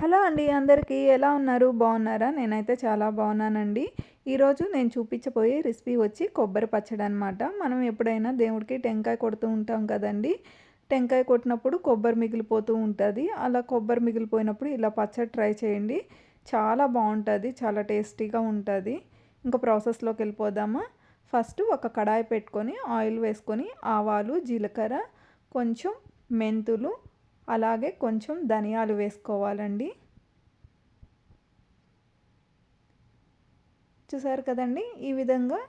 Hello అండి అందరికీ ఎలా ఉన్నారు? బాగున్నారా? నేనైతే చాలా బాగున్నానండి. ఈరోజు నేను చూపించబోయే రెసిపీ వచ్చి కొబ్బరి పచ్చడి అనమాట మనం ఎప్పుడైనా దేవుడికి టెంకాయ కొడుతూ ఉంటాం కదండి. టెంకాయ కొట్టినప్పుడు కొబ్బరి మిగిలిపోతూ ఉంటుంది. అలా కొబ్బరి మిగిలిపోయినప్పుడు ఇలా పచ్చడి ట్రై చేయండి. చాలా బాగుంటుంది చాలా టేస్టీగా ఉంటుంది. ఇంకా ప్రాసెస్లోకి వెళ్ళిపోదామా? ఫస్ట్ ఒక కడాయి పెట్టుకొని ఆయిల్ వేసుకొని ఆవాలు జీలకర్ర కొంచెం మెంతులు అలాగే కొంచెం ధనియాలు వేసుకోవాలండి. చూసారు కదండి? ఈ విధంగా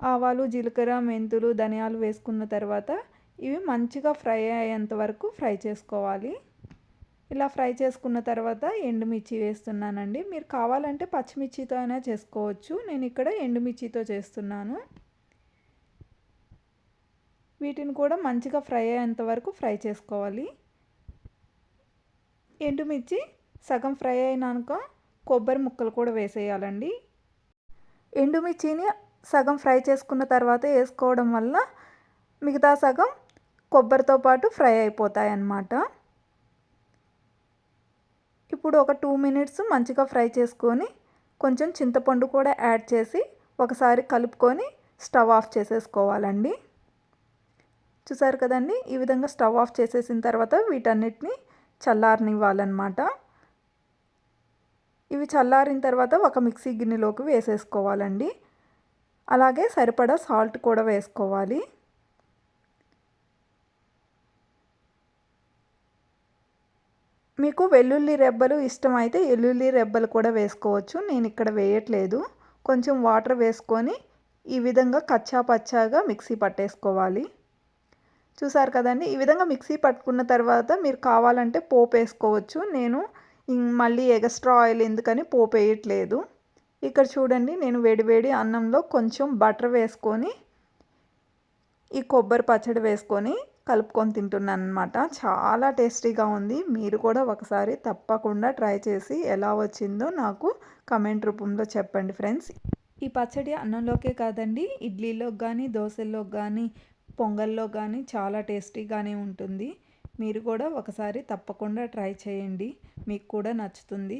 ఆవాలు జీలకర్ర మెంతులు ధనియాలు వేసుకున్న తర్వాత ఇవి మంచిగా ఫ్రై అయ్యేంత వరకు ఫ్రై చేసుకోవాలి. ఇలా ఫ్రై చేసుకున్న తర్వాత ఎండుమిర్చి వేస్తున్నానండి. మీరు కావాలంటే పచ్చిమిర్చితో అయినా చేసుకోవచ్చు. నేను ఇక్కడ ఎండుమిర్చితో చేస్తున్నాను. వీటిని కూడా మంచిగా ఫ్రై అయ్యేంత వరకు ఫ్రై చేసుకోవాలి. ఎండుమిర్చి సగం ఫ్రై అయినాక కొబ్బరి ముక్కలు కూడా వేసేయాలండి. ఎండుమిర్చిని సగం ఫ్రై చేసుకున్న తర్వాత వేసుకోవడం వల్ల మిగతా సగం కొబ్బరితో పాటు ఫ్రై అయిపోతాయి అన్నమాట ఇప్పుడు ఒక టూ మినిట్స్ మంచిగా ఫ్రై చేసుకొని కొంచెం చింతపండు కూడా యాడ్ చేసి ఒకసారి కలుపుకొని స్టవ్ ఆఫ్ చేసేసుకోవాలండి. చూసారు కదండి? ఈ విధంగా స్టవ్ ఆఫ్ చేసేసిన తర్వాత వీటన్నిటిని చల్లారనివ్వాలన్నమాట. ఇవి చల్లారిన తర్వాత ఒక మిక్సీ గిన్నెలోకి వేసేసుకోవాలండి. అలాగే సరిపడా సాల్ట్ కూడా వేసుకోవాలి. మీకు వెల్లుల్లి రెబ్బలు ఇష్టమైతే ఎల్లుల్లి రెబ్బలు కూడా వేసుకోవచ్చు. నేను ఇక్కడ వేయట్లేదు. కొంచెం వాటర్ వేసుకొని ఈ విధంగా కచ్చా పచ్చాగా మిక్సీ పట్టేసుకోవాలి. చూసారు కదండి? ఈ విధంగా మిక్సీ పట్టుకున్న తర్వాత మీరు కావాలంటే పోపు వేసుకోవచ్చు. నేను మళ్ళీ ఎగస్ట్రా ఆయిల్ ఎందుకని పోపు వేయట్లేదు. ఇక్కడ చూడండి నేను వేడివేడి అన్నంలో కొంచెం బటర్ వేసుకొని ఈ కొబ్బరి పచ్చడి వేసుకొని కలుపుకొని తింటున్నాను అనమాట చాలా టేస్టీగా ఉంది. మీరు కూడా ఒకసారి తప్పకుండా ట్రై చేసి ఎలా వచ్చిందో నాకు కమెంట్ రూపంలో చెప్పండి ఫ్రెండ్స్. ఈ పచ్చడి అన్నంలోకే కాదండి ఇడ్లీలోకి కానీ దోశల్లోకి కానీ పొంగల్లో కానీ చాలా టేస్టీగానే ఉంటుంది. మీరు కూడా ఒకసారి తప్పకుండా ట్రై చేయండి. మీకు కూడా నచ్చుతుంది.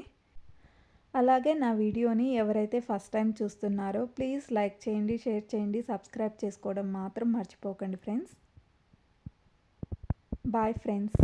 అలాగే నా వీడియోని ఎవరైతే ఫస్ట్ టైం చూస్తున్నారో ప్లీజ్ లైక్ చేయండి షేర్ చేయండి సబ్స్క్రైబ్ చేసుకోవడం మాత్రం మర్చిపోకండి ఫ్రెండ్స్. Bye friends.